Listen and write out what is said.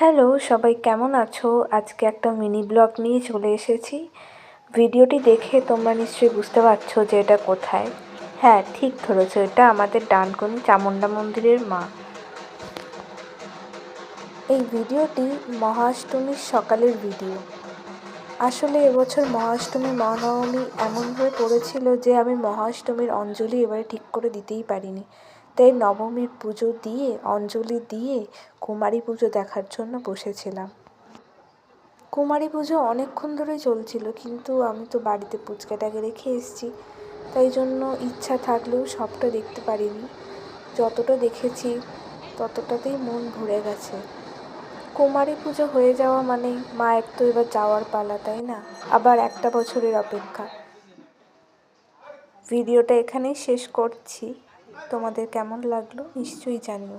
Hello, সবাই কেমন আছো? আজকে একটা মিনি ব্লগ নিয়ে চলে এসেছি। ভিডিওটি দেখে তোমরা নিশ্চয়ই বুঝতে পারছ যে এটা কোথায়। হ্যাঁ ঠিক ধরেছো, এটা আমাদের ডানকুনি চামুন্ডা মন্দিরের মা। এই ভিডিওটি মহাষ্টমীর সকালের ভিডিও। আসলে এবছর মহাষ্টমী, মহানবমী এমনভাবে পড়েছিল যে আমি মহাষ্টমীর অঞ্জলি এবারে ঠিক করে দিতেই পারিনি। তাই নবমীর পুজো দিয়ে, অঞ্জলি দিয়ে কুমারী পুজো দেখার জন্য বসেছিলাম। কুমারী পুজো অনেকক্ষণ ধরেই চলছিল, কিন্তু আমি তো বাড়িতে পুচকাটাকে রেখে এসেছি, তাই জন্য ইচ্ছা থাকলেও সবটা দেখতে পারিনি। যতটা দেখেছি, ততটাতেই মন ভরে গেছে। কুমারী পুজো হয়ে যাওয়া মানেই মায়ের তো এবার যাওয়ার পালা, তাই না? আবার একটা বছরের অপেক্ষা। ভিডিওটা এখানেই শেষ করছি। তোমাদের কেমন লাগল নিশ্চয়ই জানিও।